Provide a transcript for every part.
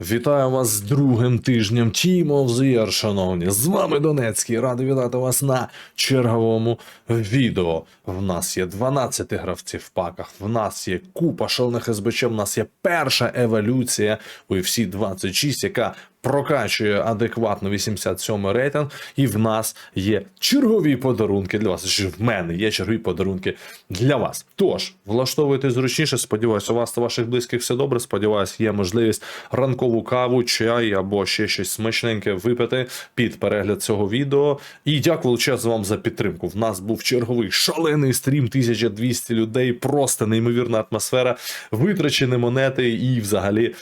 Вітаю вас з другим тижнем Team of the Year, шановні. З вами Донецький. Радий вітати вас на черговому відео. В нас є 12 гравців в паках, в нас є купа шалених СБЧ, в нас є перша еволюція у UFC 26, яка прокачує адекватно 87 рейтинг, і в нас є чергові подарунки для вас. В мене є чергові подарунки для вас. Тож, влаштовуйте зручніше. Сподіваюся, у вас та ваших близьких все добре. Сподіваюся, є можливість ранкову каву, чай або ще щось смачненьке випити під перегляд цього відео. І дякую величезно вам за підтримку. В нас був черговий шалений стрім, 1200 людей, просто неймовірна атмосфера, витрачені монети і взагалі.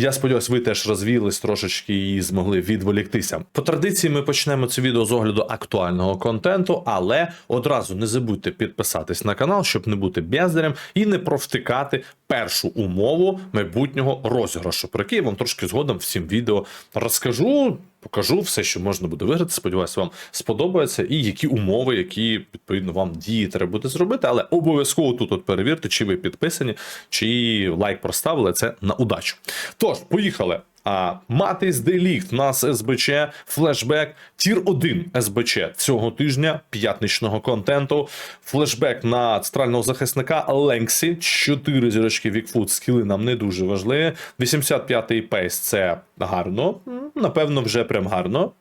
Я сподіваюся, ви теж розвіялись трошечки і змогли відволіктися. По традиції ми почнемо це відео з огляду актуального контенту, але одразу не забудьте підписатись на канал, щоб не бути бездарем і не провтикати першу умову майбутнього розіграшу, про який я вам трошки згодом всім відео розкажу. Покажу все, що можна буде виграти. Сподіваюся, вам сподобається, і які умови, які відповідно вам дії треба буде зробити. Але обов'язково тут от перевірте, чи ви підписані, чи лайк проставили це на удачу. Тож, поїхали. А Матис Делікт, у нас СБЧ, флешбек, тір 1 СБЧ цього тижня, п'ятничного контенту. Флешбек на центрального захисника Ленксі. 4 зірочки Вікфуд, скіли нам не дуже важливі. 85-й пейс це гарно. Напевно, вже прям гарно,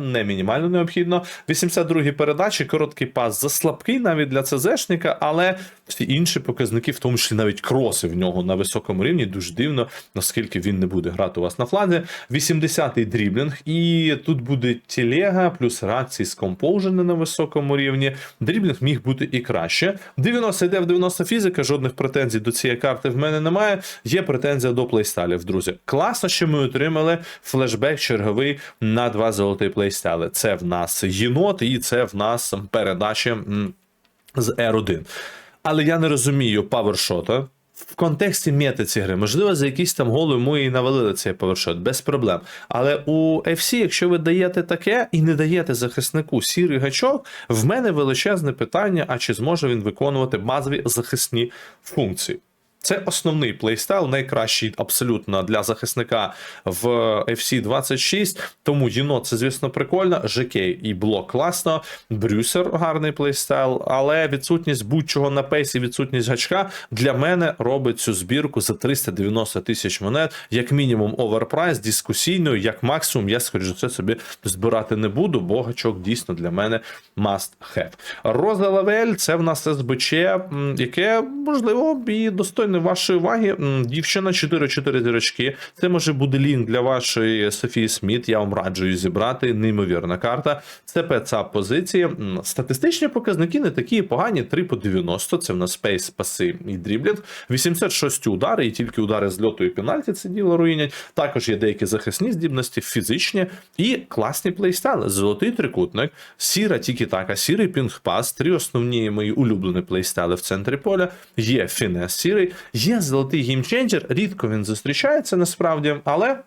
не мінімально необхідно. 82-й передачі, короткий пас заслабкий навіть для ЦЗшника, але всі інші показники, в тому числі навіть кроси в нього на високому рівні, дуже дивно, наскільки він не буде грати у вас на фланзі. 80-й дріблінг, і тут буде телега, плюс реакції скомпоужені на високому рівні. Дріблінг міг бути і краще. 90 йде в 90 фізика, жодних претензій до цієї карти в мене немає. Є претензія до плейстайлів, друзі. Класно, що ми отримали флешбек черговий на два золоті плейстайли. Це в нас єнот, і це в нас передача з R1. Але я не розумію павершота. В контексті мети гри, можливо, за якісь там гол йому і навалили цей повершот, без проблем. Але у FC, якщо ви даєте таке і не даєте захиснику сірий гачок, в мене величезне питання: а чи зможе він виконувати базові захисні функції? Це основний плейстайл, найкращий абсолютно для захисника в FC 26. Тому єнот це, звісно, прикольно. ЖК і блок класно. Брюсер гарний плейстайл, але відсутність будь-чого на пейсі, відсутність гачка для мене робить цю збірку за 390 тисяч монет, як мінімум оверпрайс, дискусійною, як максимум, я скоріш за це собі збирати не буду, бо гачок дійсно для мене must have. Роза Лавель це в нас СБЧ, яке можливо і достойне вашої уваги. Дівчина 4-4 зірочки. Це може буде лінк для вашої Софії Сміт. Я вам раджу її зібрати. Неймовірна карта. Це ПЦА позиції. Статистичні показники не такі погані. 3 по 90. Це в нас спейс, паси і дріблінг. 86 удари, і тільки удари з льоту і пенальті це діло руїнять. Також є деякі захисні здібності, фізичні і класні плейстайли. Золотий трикутник, сіра тільки-така, сірий пінг-пас, три основні мої улюблені плейстайли в центрі поля. Є фінес сірий, є золотий гімченджер, Рідко він зустрічається насправді, але.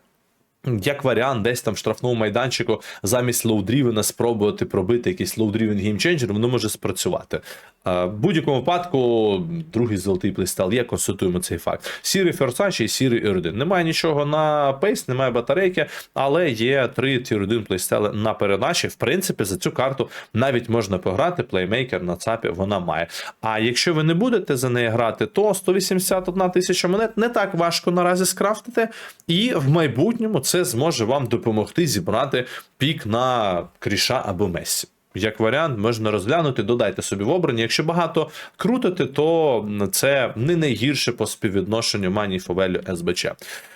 Як варіант, десь там в штрафному майданчику замість лоудрівена спробувати пробити якийсь лоудрівен геймченджер, воно може спрацювати. В будь-якому випадку, другий золотий плейстайл є, констатуємо цей факт. Сірий Ферсачі і сірий Ір-1. Немає нічого на пейс, немає батарейки, але є три тір 1 плейстайли на передачі. В принципі, за цю карту навіть можна пограти. Плеймейкер на ЦАПі вона має. А якщо ви не будете за неї грати, то 181 тисяча монет не так важко наразі скрафтити, і в майбутньому це зможе вам допомогти зібрати пік на кріша або Мессі. Як варіант, можна розглянути, додайте собі в обрані. Якщо багато крутити, то це не найгірше по співвідношенню Мані Фовелю СБЧ.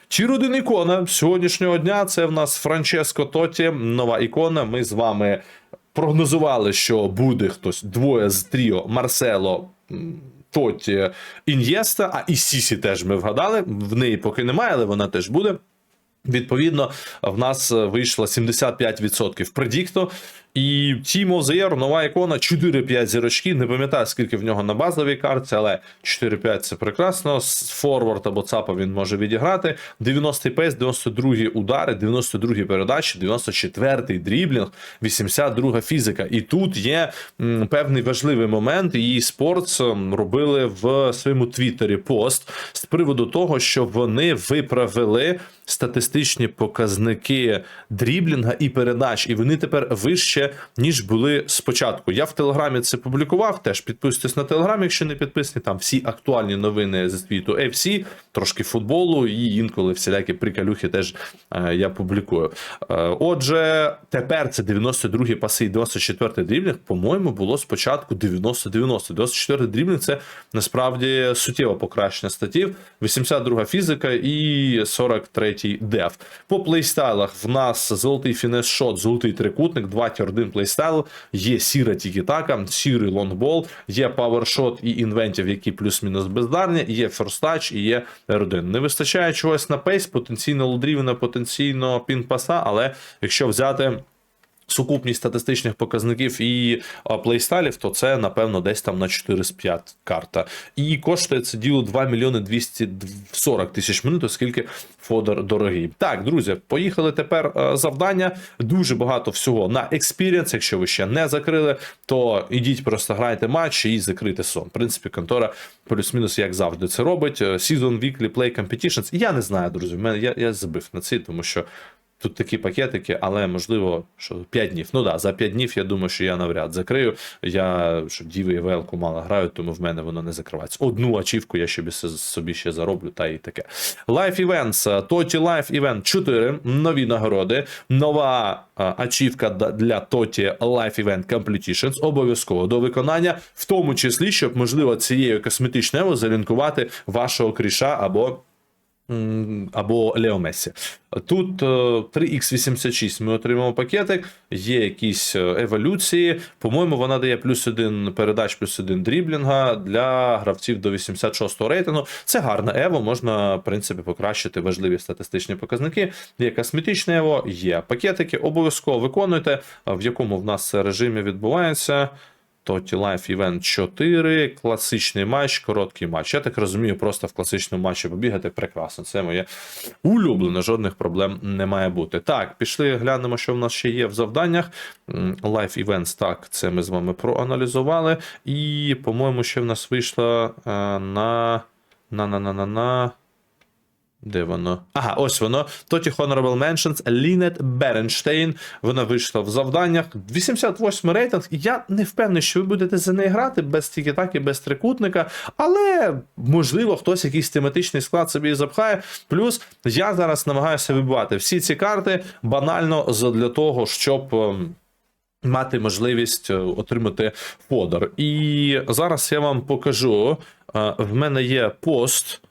Тір один ікона сьогоднішнього дня це в нас Франческо Тоті, нова ікона. Ми з вами прогнозували, що буде хтось двоє з тріо Марсело. Тоті Ін'єста, а і Сісі теж ми вгадали. В неї поки немає, але вона теж буде. Відповідно, в нас вийшло 75% предікту. І Team of the Year, нова ікона, 4-5 зірочки. Не пам'ятаю, скільки в нього на базовій карті, але 4-5 це прекрасно. З форвард або цапа він може відіграти. 90-й пейс, 92-й удари, 92-й передачі, 94-й дріблінг, 82-га фізика. І тут є м, певний важливий момент. І спортс робили в своєму твіттері пост з приводу того, що вони виправили статистичні показники дріблінга і передач, і вони тепер вище, ніж були спочатку. Я в телеграмі це публікував. Теж підписуйтесь на телеграм, якщо не підписані. Там всі актуальні новини зі світу FC, трошки футболу, і інколи всілякі приколюхи теж е, я публікую. Е, отже, тепер це 92-й паси і 94-й дріблінг, по-моєму, було спочатку 90-90. 94-й дріблінг це насправді суттєво покращення статів. 82-га фізика і 43-й деф. По плейстайлах в нас золотий фінес-шот, золотий трикутник, 2 1 плейстайл, є сіра тікітака, сірий лонгбол, є павершот і інвентів, які плюс-мінус бездарні, є ферстач і є R1. Не вистачає чогось на пейс, потенційно лодрівна, потенційно пін-паса, але якщо взяти. Сукупність статистичних показників і плейстайлів, то це напевно десь там на 4 з 5 карта. І коштує це діло 2 мільйони 240 тисяч минут, оскільки фодер дорогий. Так, друзі, поїхали тепер е, завдання. Дуже багато всього на експірієнс. Якщо ви ще не закрили, то ідіть просто грайте матч і закрити сон. В принципі, контора плюс-мінус, як завжди, це робить. Е, Season Weekly Play Competitions. Я не знаю, друзі. Я, я забив на це, тому що. Тут такі пакетики, але можливо, що 5 днів. Ну да, за 5 днів я думаю, що я навряд закрию. Я що Діви і Велку мало граю, тому в мене воно не закривається. Одну ачівку я ще собі ще зароблю, та і таке. Life Events, Тоті Life Event 4, нові нагороди, нова ачівка для Тоті Life Event Completions, обов'язково до виконання, в тому числі, щоб можливо цією косметичною залінкувати вашого кріша або. Або Лео Месі. Тут е, 3х86 ми отримаємо пакетик, є якісь е, еволюції. По-моєму, вона дає плюс один передач, плюс один дріблінга для гравців до 86-го рейтингу. Це гарне ево, можна, в принципі, покращити важливі статистичні показники. Є косметичне ево, є пакетики. Обов'язково виконуйте, в якому в нас режимі відбувається. Тоті Life Event 4, класичний матч, короткий матч. Я так розумію, просто в класичному матчі побігати прекрасно. Це моє улюблене, жодних проблем не має бути. Так, пішли, глянемо, що в нас ще є в завданнях. Life Events, так, це ми з вами проаналізували. І, по-моєму, ще в нас вийшло е, на. на на на на на де воно? Ага, ось воно. Тоті Honorable Mentions, Лінет Беренштейн. Вона вийшла в завданнях. 88 рейтинг. Я не впевнений, що ви будете за неї грати без тікі-таки, без трикутника, але можливо хтось якийсь тематичний склад собі запхає. Плюс я зараз намагаюся вибивати всі ці карти банально для того, щоб. ем, Мати можливість е, отримати фодор. І зараз я вам покажу. е, В мене є пост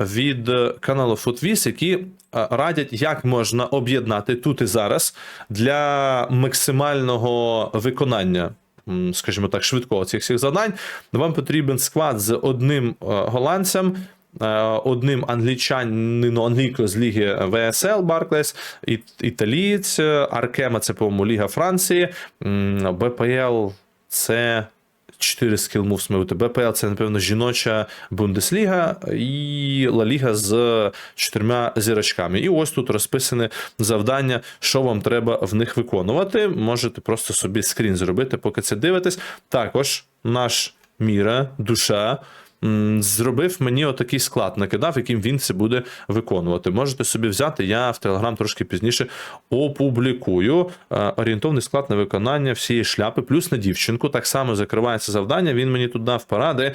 від е, каналу FootVis, які е, радять, як можна об'єднати тут і зараз для максимального виконання. Скажімо так, швидкого цих всіх завдань. Вам потрібен склад з одним е, голландцем, одним англічанином англійкою з ліги ВСЛ Барклес, італієць, Аркема це, по-моєму, Ліга Франції, БПЛ це. 4 скіл moves має бути. БПЛ це, напевно, жіноча Бундесліга і Ла Ліга з чотирма зірочками. І ось тут розписане завдання, що вам треба в них виконувати. Можете просто собі скрін зробити, поки це дивитесь. Також наш Міра, душа. Зробив мені отакий склад, накидав, яким він це буде виконувати. Можете собі взяти. Я в Телеграм трошки пізніше опублікую е, орієнтовний склад на виконання всієї шляпи, плюс на дівчинку. Так само закривається завдання. Він мені тут дав поради.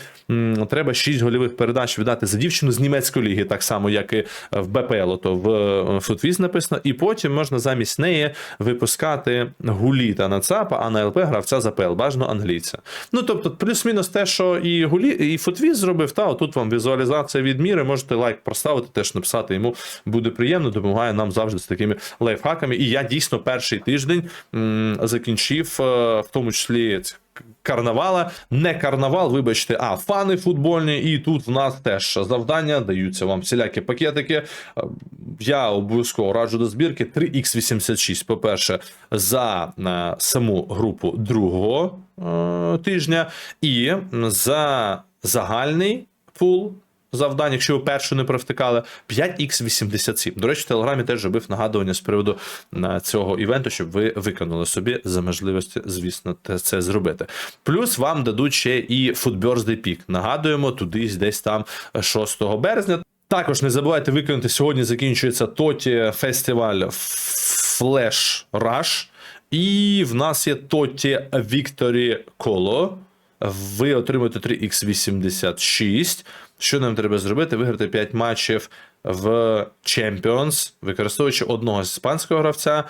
Треба 6 гольових передач віддати за дівчину з німецької ліги, так само, як і в БПЛ, то в Футвіз написано. І потім можна замість неї випускати гуліта на ЦАПа, а на ЛП гравця за ПЛ, бажано англійця. Ну тобто, плюс-мінус те, що і гулі, і Футвіз зробив, та отут вам візуалізація відміри. Можете лайк проставити, теж написати йому буде приємно, допомагає нам завжди з такими лайфхаками. І я дійсно перший тиждень м, закінчив, е, в тому числі карнавала, не карнавал, вибачте, а фани футбольні. І тут в нас теж завдання даються вам всілякі пакетики. Е, Я обов'язково раджу до збірки 3x86. По-перше, за е, саму групу другого е, тижня, і за загальний пул. Завдань, якщо ви першу не провтикали, 5x87. До речі, в Телеграмі теж робив нагадування з приводу е, цього івенту, щоб ви виконали собі за можливості, звісно, це зробити. Плюс вам дадуть ще і Food Birthday Peak. Нагадуємо, туди десь там 6 березня. Також не забувайте виконати сьогодні. Закінчується Тоті фестиваль Flash Rush. І в нас є Тоті Victory Коло. Ви отримуєте 3x86. Що нам треба зробити? Виграти 5 матчів в Champions, використовуючи одного іспанського гравця,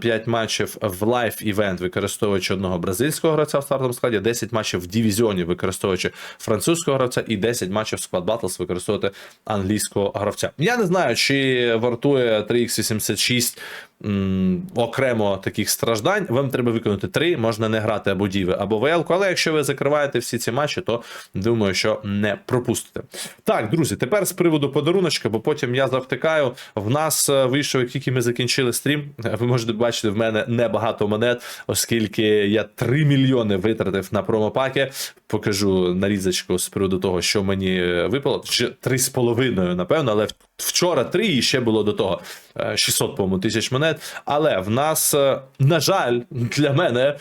5 матчів в Live Event, використовуючи одного бразильського гравця в стартовому складі, 10 матчів в дивізіоні, використовуючи французького гравця, і 10 матчів в Squad Battles, використовувати англійського гравця. Я не знаю, чи вартує 3x86 м, окремо таких страждань. Вам треба виконати 3, можна не грати або Діви, або ВЛ, але якщо ви закриваєте всі ці матчі, то думаю, що не пропустите. Так, друзі, тепер з приводу подаруночка, бо потім я завтикаю. В нас е, вийшов, як тільки ми закінчили стрім. е, Ви можете бачити, в мене небагато монет, оскільки я 3 мільйони витратив на промопаки. Покажу нарізочку з приводу того, що мені е, випало. Ще 3,5, напевно, але вчора 3 і ще було до того е, 600, по-моєму, тисяч монет. Але в нас, на жаль, для мене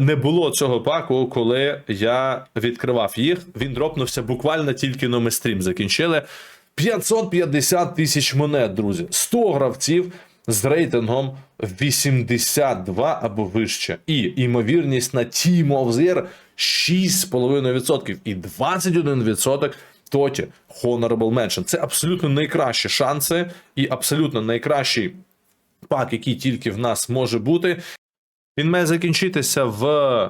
не було цього паку, коли я відкривав їх. Він дропнувся буквально тільки но ми стрім закінчили. 550 тисяч монет, друзі. 100 гравців з рейтингом 82 або вище. І ймовірність на Team of the Year 6,5% і 21% Тоті Honorable Mention. Це абсолютно найкращі шанси і абсолютно найкращий пак, який тільки в нас може бути. Він має закінчитися в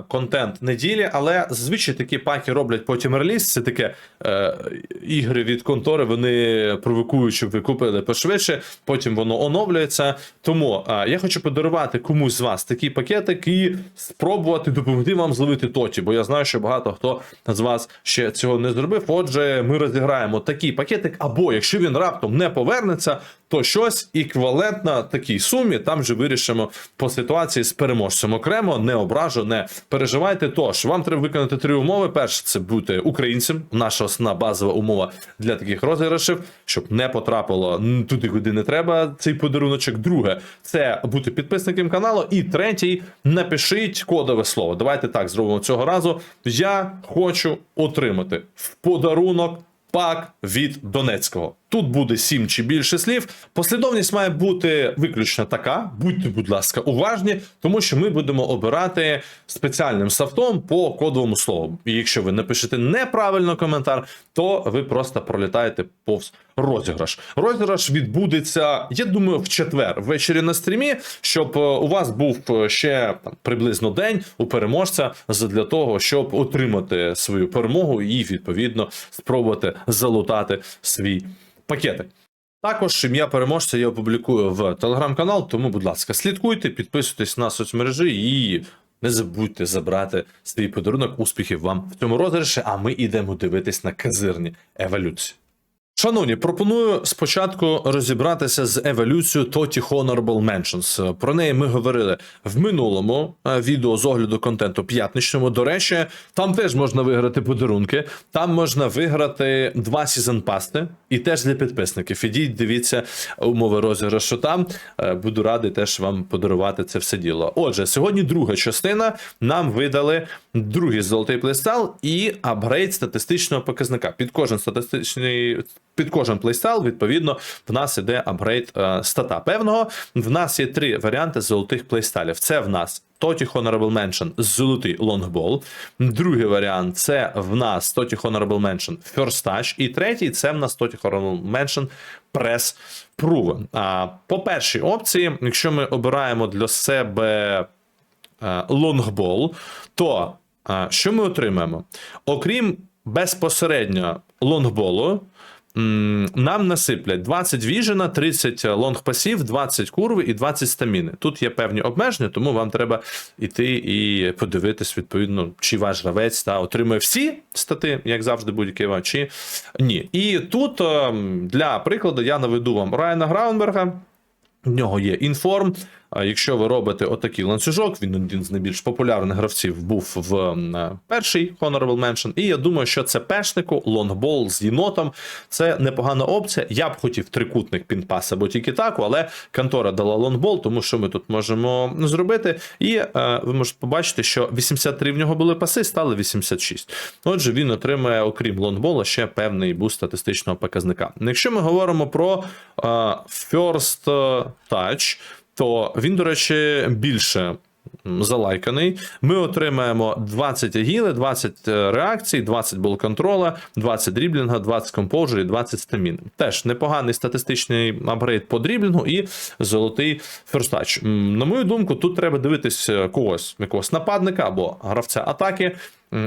контент неділі, але зазвичай такі паки роблять потім реліз. Це таке е, ігри від контори, вони провокують, щоб ви купили пошвидше, потім воно оновлюється. Тому е, я хочу подарувати комусь з вас такий пакетик і спробувати допомогти вам зловити тоті, бо я знаю, що багато хто з вас ще цього не зробив. Отже, ми розіграємо такий пакетик, або якщо він раптом не повернеться, то щось еквівалентно такій сумі. Там вже вирішимо по ситуації з переможцем окремо, не ображу, не переживайте. Тож вам треба виконати три умови. Перше, це бути українцем. Наша основна базова умова для таких розіграшів, щоб не потрапило туди, куди не треба. Цей подаруночок. Друге, це бути підписником каналу. І третій, напишіть кодове слово. Давайте так зробимо цього разу. Я хочу отримати в подарунок пак від Донецького. Тут буде сім чи більше слів. Послідовність має бути виключно така. Будьте, будь ласка, уважні, тому що ми будемо обирати спеціальним софтом по кодовому слову. І якщо ви напишете неправильно коментар, то ви просто пролітаєте повз розіграш. Розіграш відбудеться, я думаю, в четвер ввечері на стрімі, щоб е, у вас був е, ще там приблизно день у переможця для того, щоб отримати свою перемогу і відповідно спробувати залутати свій пакетик. Також ім'я переможця я опублікую в телеграм-канал, тому, будь ласка, слідкуйте, підписуйтесь на соцмережі і не забудьте забрати свій подарунок. Успіхів вам в цьому розіграші, а ми йдемо дивитись на казирні еволюції. Шановні, пропоную спочатку розібратися з еволюцією Тоті Honorable Mentions. Про неї ми говорили в минулому е, відео з огляду контенту п'ятничному. До речі, там теж можна виграти подарунки. Там можна виграти два сезон пасти, і теж для підписників. Ідіть, дивіться умови розіграшу там. Е, Буду радий теж вам подарувати це все діло. Отже, сьогодні друга частина. Нам видали другий золотий плейстайл і апгрейд статистичного показника. Під кожен статистичний під кожен плейстайл, відповідно, в нас іде апгрейд е, стата певного. В нас є три варіанти золотих плейстайлів. Це в нас Тоті Honorable Mention золотий лонгбол. Другий варіант це в нас Тоті Honorable Mention First Touch. І третій це в нас Тоті Honorable Mention Press Proven. А по першій опції, якщо ми обираємо для себе е, лонгбол, то е, що ми отримаємо? Окрім безпосередньо лонгболу. Нам насиплять 20 віжена, 30 лонгпасів, 20 курви і 20 стаміни. Тут є певні обмеження, тому вам треба йти і подивитись, відповідно, чи ваш гравець та отримує всі стати, як завжди, будь-який ваш, чи ні. І тут ем, для прикладу я наведу вам Райана Граунберга. В нього є інформ. Якщо ви робите отакий ланцюжок, він один з найбільш популярних гравців був в е, перший Honorable Mention. І я думаю, що це пешнику, лонгбол з єнотом. Це непогана опція. Я б хотів трикутник пінпас або тільки таку, але контора дала лонгбол, тому що ми тут можемо зробити. І е, ви можете побачити, що 83 в нього були паси, стали 86. Отже, він отримає, окрім лонгбола, ще певний буст статистичного показника. Якщо ми говоримо про е, First Touch, то він, до речі, більше залайканий. Ми отримаємо 20 агіли, 20 реакцій, 20 бол контрола, 20 дріблінга, 20 комподжер і 20 стамін. Теж непоганий статистичний апгрейд по дріблінгу і золотий ферстач. На мою думку, тут треба дивитись е, когось, якогось нападника або гравця атаки.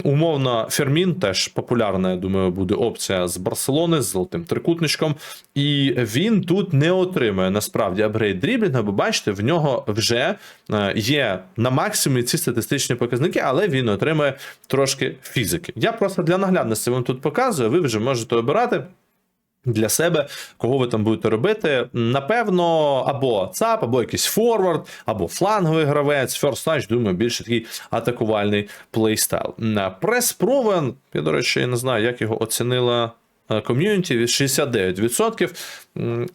Умовно, Фермін теж популярна, я думаю, буде опція з Барселони з золотим трикутничком. І він тут не отримує насправді апгрейд дріблінга, бо бачите, в нього вже е, є на максимумі ці статистичні показники, але він отримує трошки фізики. Я просто для наглядності вам тут показую, ви вже можете обирати. Для себе, кого ви там будете робити, напевно, або ЦАП, або якийсь форвард, або фланговий гравець. First Touch, думаю, більше такий атакувальний плейстайл. Прес Провен, я, до речі, не знаю, як його оцінила е, ком'юніті від 69%.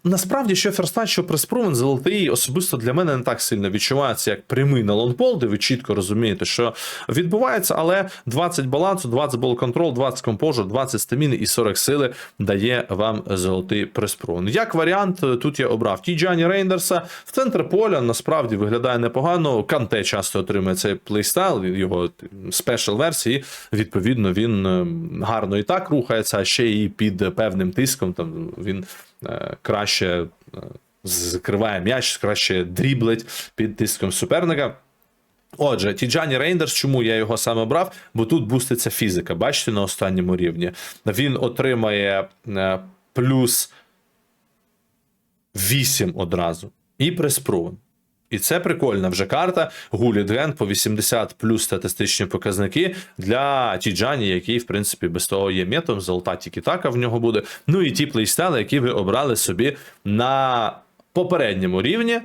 Насправді, що Touch, що Proven, золотий особисто для мене не так сильно відчувається, як прямий на лонбол, де ви чітко розумієте, що відбувається, але 20 балансу, 20 бол контрол, 20 компожу, 20 стаміни і 40 сили дає вам золотий Press Як варіант, тут я обрав Тіджані Рейндерса. В центр поля насправді виглядає непогано. Канте часто отримує цей плейстайл, його спешл версії. Відповідно, він е, гарно і так рухається, а ще і під певним тиском. Там він е, краще е, закриває м'яч, краще дріблить під тиском суперника. Отже, Тіджані Рейндерс, чому я його саме брав? Бо тут буститься фізика. Бачите, на останньому рівні. Він отримає е, плюс 8 одразу. І приспрувен. І це прикольна вже карта. Гулі Дрен по 80 плюс статистичні показники для Тіджані, який, в принципі, без того є метом. Золота тікітака в нього буде. Ну і ті плейстели, які ви обрали собі на попередньому рівні.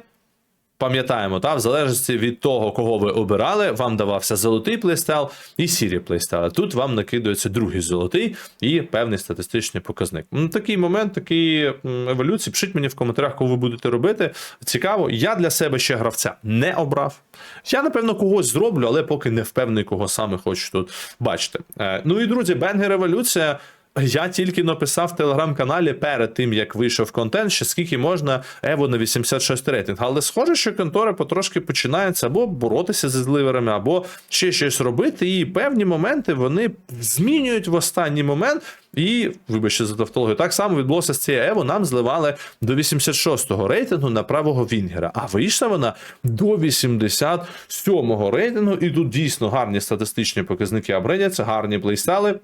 Пам'ятаємо, та в залежності від того, кого ви обирали, вам давався золотий плейстайл і сірі плейстайли. Тут вам накидується другий золотий і певний статистичний показник. Такий момент, такі еволюції. Пишіть мені в коментарях, кого ви будете робити. Цікаво. Я для себе ще гравця не обрав. Я, напевно, когось зроблю, але поки не впевнений, кого саме хочу тут бачити. Е, Ну і друзі, Бенгер Еволюція. Я тільки написав в телеграм-каналі перед тим, як вийшов контент, що скільки можна Ево на 86 рейтинг. Але схоже, що контора потрошки починається або боротися зі зливерами, або ще щось робити. І певні моменти вони змінюють в останній момент. І, вибачте за тавтологію, так само відбулося з цією Ево. Нам зливали до 86-го рейтингу на правого Вінгера. А вийшла вона до 87-го рейтингу. І тут дійсно гарні статистичні показники апгрейдяться, гарні плейстайли.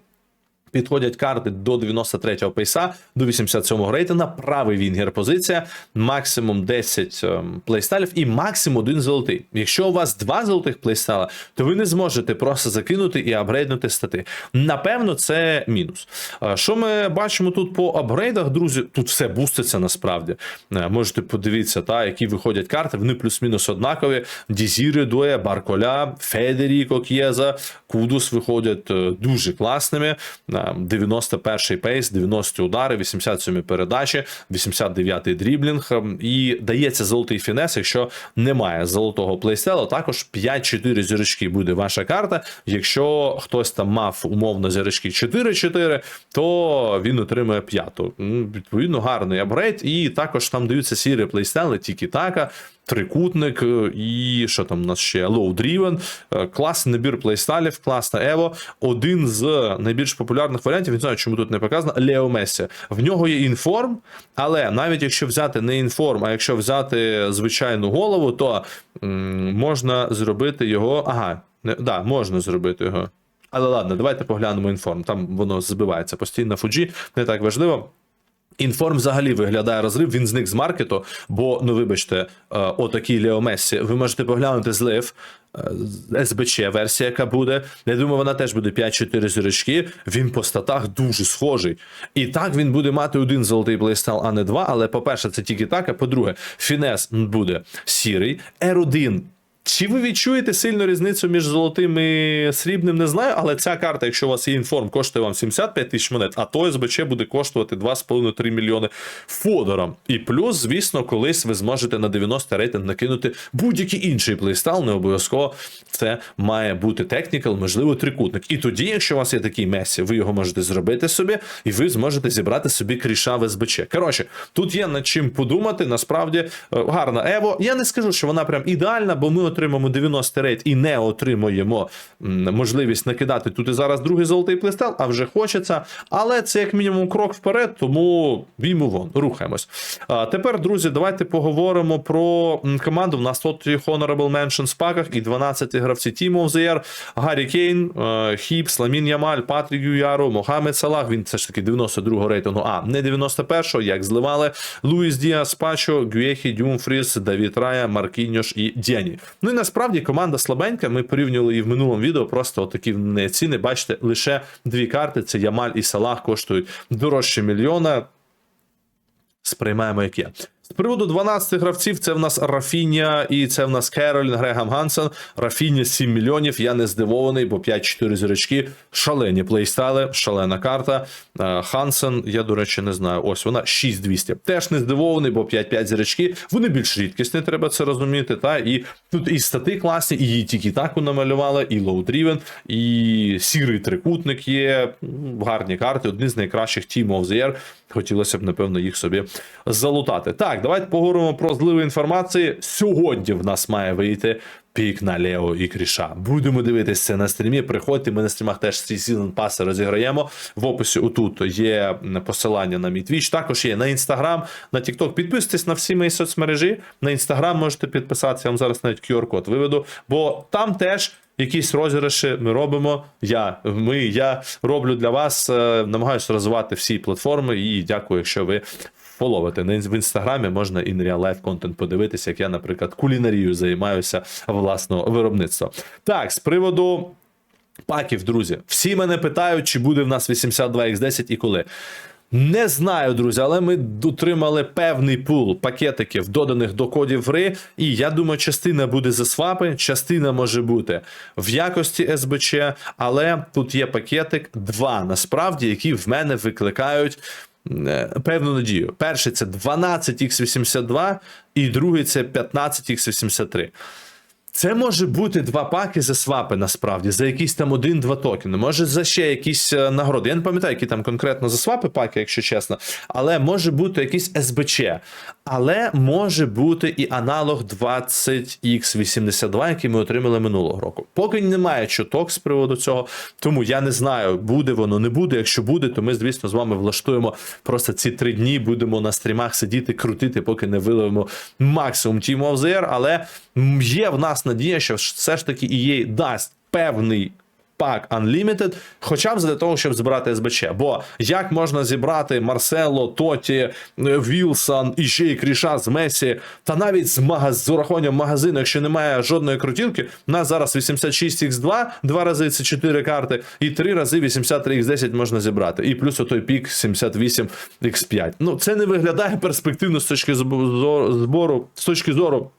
Підходять карти до 93-го пейса, до 87-го рейтинга, правий вінгер позиція, максимум 10 ем, плейстайлів і максимум один золотий. Якщо у вас два золотих плейстайла, то ви не зможете просто закинути і апгрейднути стати. Напевно, це мінус. Е, Що ми бачимо тут по апгрейдах, друзі? Тут все буститься насправді. Е, Можете подивитися, та, які виходять карти, вони плюс-мінус однакові. Дізіри, Дуе, Барколя, Федеріко К'єза, Кудус виходять е, дуже класними. Е, 91-й пейс, 90 удари, 87 передачі, 89-й дріблінг. е, І дається золотий фінес, якщо немає золотого плейстелу, також 5-4 зірочки буде ваша карта. Якщо хтось там мав умовно зірочки 4-4, то він отримує п'яту. Відповідно, гарний апгрейд. І також там даються сірі плейстели, тільки така. Трикутник е, і що там у нас ще Low Driven, е, класний набір плейстайлів, класна Ево. Один з найбільш популярних варіантів, не знаю, чому тут не показано, Лео Месі. В нього є інформ, але навіть якщо взяти не інформ, а якщо взяти звичайну голову, то м, можна зробити його. Ага, не, да, можна зробити його. Але ладно, давайте поглянемо інформ. Там воно збивається постійно. Fuji, не так важливо. Інформ взагалі виглядає розрив, він зник з маркету, бо, ну вибачте, е, отакий Лео Мессі. Ви можете поглянути злив. е, СБЧ версія, яка буде. Я думаю, вона теж буде 5-4 зірочки. Він по статах дуже схожий. І так він буде мати один золотий плейстайл, а не два. Але, по-перше, це тільки так. А по-друге, Фінес буде сірий. R1 чи ви відчуєте сильну різницю між золотим і срібним, не знаю, але ця карта, якщо у вас є інформ, коштує вам 75 тисяч монет, а то СБЧ буде коштувати 2,5-3 мільйони фодором. І плюс, звісно, колись ви зможете на 90 рейтинг накинути будь-який інший плейстайл, не обов'язково це має бути технікал, можливо, трикутник. І тоді, якщо у вас є такий месі, ви його можете зробити собі, і ви зможете зібрати собі кріша в СБЧ. Коротше, тут є над чим подумати. Насправді е, гарна Ево. Я не скажу, що вона прям ідеальна, бо ми отримаємо 90 рейд і не отримуємо можливість накидати тут і зараз другий золотий плейстайл, а вже хочеться. Але це як мінімум крок вперед, тому війму вон, рухаємось. А тепер, друзі, давайте поговоримо про команду. У нас тут Honorable Mention в паках і 12 гравці Team of the Year, Гаррі Кейн, е, Хіпс, Ламін Ямаль, Патрік Юяру, Мохамед Салах. Він все ж таки 92-го рейтингу. А, не 91-го, як зливали. Луїс Діас, Пачо, Гюєхі, Дюмфріс, Давід Рая, Маркіньош і Дяні. Ну і насправді команда слабенька. Ми порівнювали її в минулому відео. Просто такі ціни. Бачите, лише дві карти: це Ямаль і Салах коштують дорожче мільйона. Сприймаємо, як є. З приводу 12 гравців, це в нас Рафіня і це в нас Керолін, Грегам Гансен. Рафіня 7 мільйонів. Я не здивований, бо 5-4 зірочки. Шалені плейстайли, шалена карта. Е, Хансен, я, до речі, не знаю. Ось вона 6200. Теж не здивований, бо 5-5 зірочки. Вони більш рідкісні, треба це розуміти. Та і тут і стати класні, і її тільки таку намалювали, і лоудрівен, і сірий трикутник є. Гарні карти, одні з найкращих Team of the Year. Хотілося б, напевно, їх собі залутати. Так, давайте поговоримо про зливи інформації. Сьогодні в нас має вийти пік на Лео і Кріша. Будемо дивитися на стрімі. Приходьте, ми на стрімах теж ці сезон паси розіграємо. В описі отут є посилання на мій твіч. Також є на інстаграм, на Тікток. Підписуйтесь на всі мої соцмережі. На інстаграм можете підписатися. Я вам зараз навіть QR-код виведу, бо там теж. Якісь розіграші ми робимо. Я, ми, я роблю для вас, е, намагаюся розвивати всі платформи. І дякую, якщо ви фоловите. На в інстаграмі можна in real life контент подивитися, як я, наприклад, кулінарією займаюся власного виробництва. Так, з приводу. Паків, друзі, всі мене питають, чи буде в нас 82x10 і коли. Не знаю, друзі, але ми отримали певний пул пакетиків, доданих до кодів гри. І я думаю, частина буде за свапи, частина може бути в якості СБЧ, але тут є пакетик, два насправді, які в мене викликають. Е, Певну надію. Перший це 12x82, і другий це 15x83. Це може бути два паки за свапи, насправді, за якісь там один-два токени. Може за ще якісь е, нагороди. Я не пам'ятаю, які там конкретно за свапи паки, якщо чесно. Але може бути якийсь СБЧ. Але може бути і аналог 20x82, який ми отримали минулого року. Поки немає чуток з приводу цього, тому я не знаю, буде воно, не буде. Якщо буде, то ми, звісно, з вами влаштуємо просто ці три дні, будемо на стрімах сидіти, крутити, поки не виливемо максимум Team of the Year. Але є в нас надія, що все ж таки EA дасть певний. Пак Unlimited, хоча б для того, щоб збирати СБЧ. Бо як можна зібрати Марсело, Тоті, е, Вілсон і ще й Кріша з Месі, та навіть з, магаз... з урахуванням магазину, якщо немає жодної крутілки, у нас зараз 86x2, два рази це 4 карти, і 3 рази 83x10 можна зібрати. І плюс отой пік 78x5. Ну, це не виглядає перспективно з точки збору з точки зору.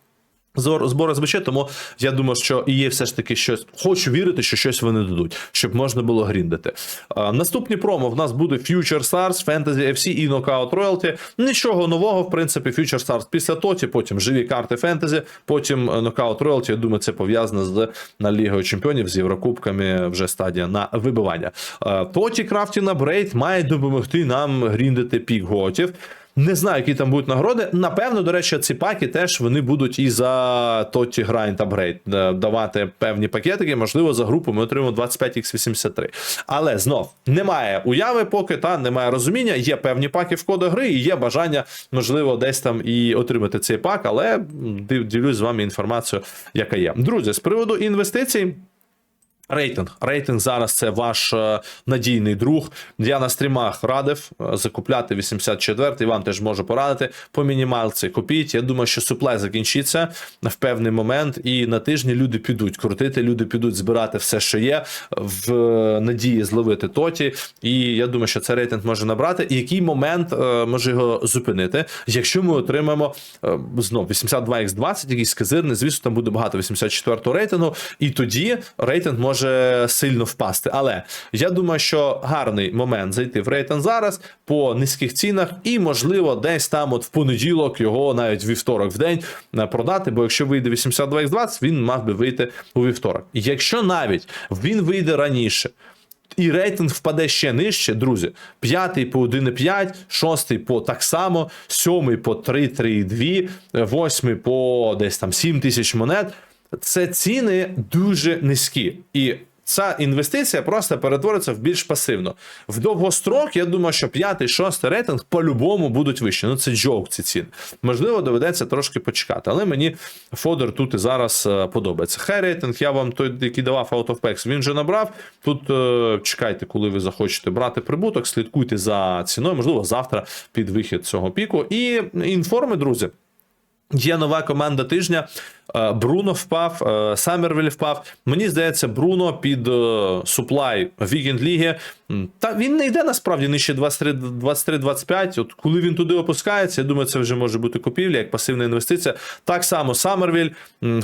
Збору СБЧ, тому я думаю, що є все ж таки щось. Хочу вірити, що щось вони дадуть, щоб можна було гріндити. А, наступні промо в нас буде Future Stars, Fantasy FC і Knockout Royalty. Нічого нового, в принципі, Future Stars після Тоті, потім живі карти Fantasy, потім е, Knockout Royalty. Я думаю, це пов'язано з на Лігою Чемпіонів з Єврокубками. Вже стадія на вибивання. А, Тоті Крафтіна Брейд має допомогти нам гріндити пік готів. Не знаю, які там будуть нагороди. Напевно, до речі, ці паки теж вони будуть і за Тоті Grind Upgrade е, давати певні пакетики. Можливо, за групу ми отримаємо 25x83. Але знов немає уяви, поки та немає розуміння. Є певні паки в кодах гри, і є бажання, можливо, десь там і отримати цей пак, але ділюсь з вами інформацією, яка є. Друзі, з приводу інвестицій. Рейтинг. Рейтинг зараз це ваш е, надійний друг. Я на стрімах радив е, закупляти 84-й, вам теж можу порадити. По мінімалці купіть. Я думаю, що суплай закінчиться в певний момент, і на тижні люди підуть крутити, люди підуть збирати все, що є, в е, надії зловити тоті. І я думаю, що цей рейтинг може набрати. І який момент може його зупинити, якщо ми отримаємо знов 82x20, якийсь казирний, звісно, там буде багато 84-го рейтингу, і тоді рейтинг може сильно впасти. Але я думаю, що гарний момент зайти в рейтинг зараз по низьких цінах, і можливо, десь там, от в понеділок, його навіть вівторок в день е, продати. Бо якщо вийде 82x20, він мав би вийти у вівторок. Якщо навіть він вийде раніше. І рейтинг впаде ще нижче, друзі. П'ятий по 1,5, шостий по так само, сьомий по 3, 3,2, восьмий по десь там 7 тисяч монет. Це ціни дуже низькі. І ця інвестиція просто перетвориться в більш пасивно. В довгострок, я думаю, що п'ятий, шостий рейтинг по-любому будуть вищі. Ну це джок, ці ціни. Можливо, доведеться трошки почекати. Але мені Фодор тут і зараз е, подобається. Хай рейтинг, я вам той, який давав Out of Packs, він вже набрав. Тут е, чекайте, коли ви захочете брати прибуток, слідкуйте за ціною, можливо, завтра під вихід цього піку. І інформи, друзі. Є нова команда тижня. Е, Бруно впав, е, Саммервіль впав. Мені здається, Бруно під е, суплай Вікенд Ліги. Та він не йде насправді нижче 23-25. От коли він туди опускається, я думаю, це вже може бути купівля, як пасивна інвестиція. Так само Саммервіль.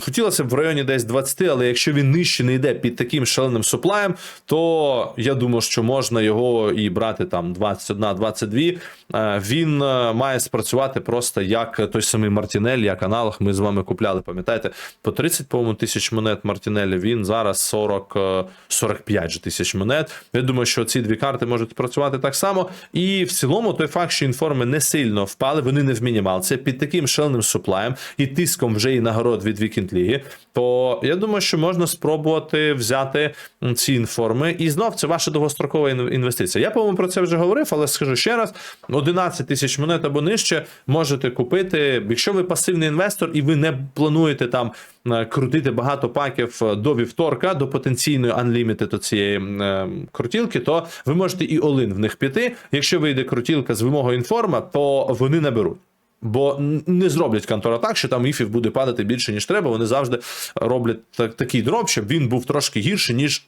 Хотілося б в районі десь 20, але якщо він нижче не йде під таким шаленим суплаєм, то я думаю, що можна його і брати там 21-22. Е, Він має спрацювати просто як той самий Мартінель, як аналог. Ми з вами купляли, пам'ятаєте, по 30, по-моєму, тисяч монет Мартінелі. Він зараз 40, е, 45 же тисяч монет. Я думаю, що ці дві карти можуть працювати так само. І в цілому той факт, що інформи не сильно впали, вони не в мінімалці під таким шаленим суплаєм і тиском вже і нагород від Вікенд Ліги. То я думаю, що можна спробувати взяти ці інформи. І знов це ваша довгострокова інвестиція. Я, по-моєму, про це вже говорив, але скажу ще раз: 11 тисяч монет або нижче можете купити. Якщо ви пасивний інвестор і ви не плануєте там е, крутити багато паків е, до вівторка, до потенційної unlimited цієї е, крутілки, то ви можете і олин в них піти. Якщо вийде крутілка з вимогою інформа, то вони наберуть. Бо не зроблять контора так, що там іфів буде падати більше, ніж треба. Вони завжди роблять так, такий дроп, щоб він був трошки гірший, ніж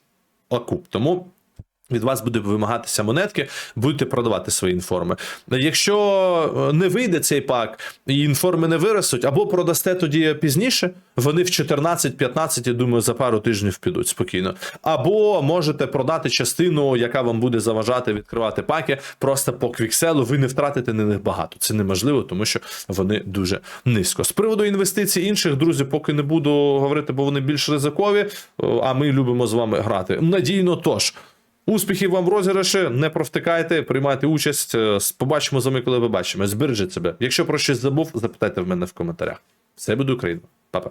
окуп. Тому від вас буде вимагатися монетки, будете продавати свої інформи. Якщо е, не вийде цей пак і інформи не виростуть, або продасте тоді пізніше, вони в 14-15, я думаю, за пару тижнів підуть спокійно. Або можете продати частину, яка вам буде заважати відкривати паки, просто по квікселу, ви не втратите на них багато. Це неможливо, тому що вони дуже низько. З приводу інвестицій інших, друзі, поки не буду говорити, бо вони більш ризикові. е, А ми любимо з вами грати. Надійно тож. Успіхів вам розіграші, не провтикайте, приймайте участь. Е, Побачимо з вами, коли побачимо. Збережіть себе. Якщо про щось забув, запитайте в мене в коментарях. Все буде Україна. Па-па.